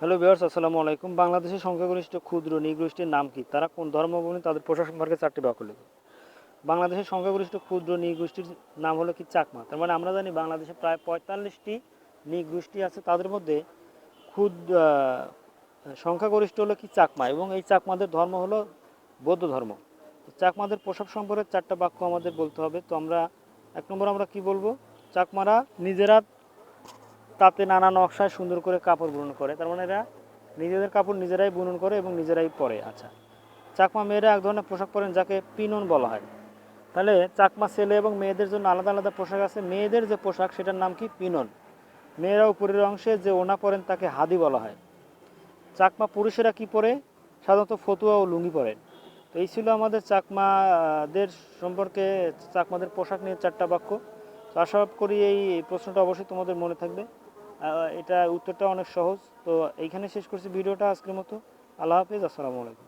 Hello বিহার্স আসসালামু আলাইকুম। বাংলাদেশের সংখ্যাগরিষ্ঠ, ক্ষুদ্র নৃগোষ্ঠীর নাম কি? তারা কোন ধর্মাবলম্বী? তাদের পোশাক সম্পর্কে চারটি বাক্য লিখুন বাংলাদেশের সংখ্যাগরিষ্ঠ, ক্ষুদ্র নৃগোষ্ঠীর নাম হলো কি চাকমা? তার মানে আমরা জানি বাংলাদেশে প্রায় পঁয়তাল্লিশটি নৃগোষ্ঠী আছে। তাদের মধ্যে ক্ষুদ্র সংখ্যাগরিষ্ঠ হলো কি চাকমা? এবং এই চাকমাদের ধর্ম হলো বৌদ্ধ ধর্ম। চাকমাদের পোশাক সম্পর্কে চারটা বাক্য আমাদের বলতে হবে। তো আমরা, এক নম্বর আমরা কি বলব? চাকমারা নিজেরা তাতে নানা নকশায় সুন্দর করে কাপড় বুনন করে। তার মানে এরা নিজেদের কাপড় নিজেরাই বুনন করে এবং নিজেরাই পরে। আচ্ছা চাকমা মেয়েরা এক ধরনের পোশাক পরেন যাকে পিনন বলা হয়। তাহলে চাকমা ছেলে এবং মেয়েদের জন্য আলাদা আলাদা পোশাক আছে। মেয়েদের যে পোশাক সেটার নাম কি? পিনন। মেয়েরা উপরের অংশে যে ওনা পরেন তাকে হাদি বলা হয়। চাকমা পুরুষেরা কি পরে? সাধারণত ফতুয়া ও লুঙ্গি পরেন তো এই ছিল আমাদের চাকমাদের সম্পর্কে, চাকমাদের পোশাক নিয়ে চারটা বাক্য। তো আশা করি এই প্রশ্নটা অবশ্যই তোমাদের মনে থাকবে। এটা উত্তরটা অনেক সহজ। তো এইখানে শেষ করছি ভিডিওটা আজকের মতো। আল্লাহ হাফিজ, আসসালামু আলাইকুম।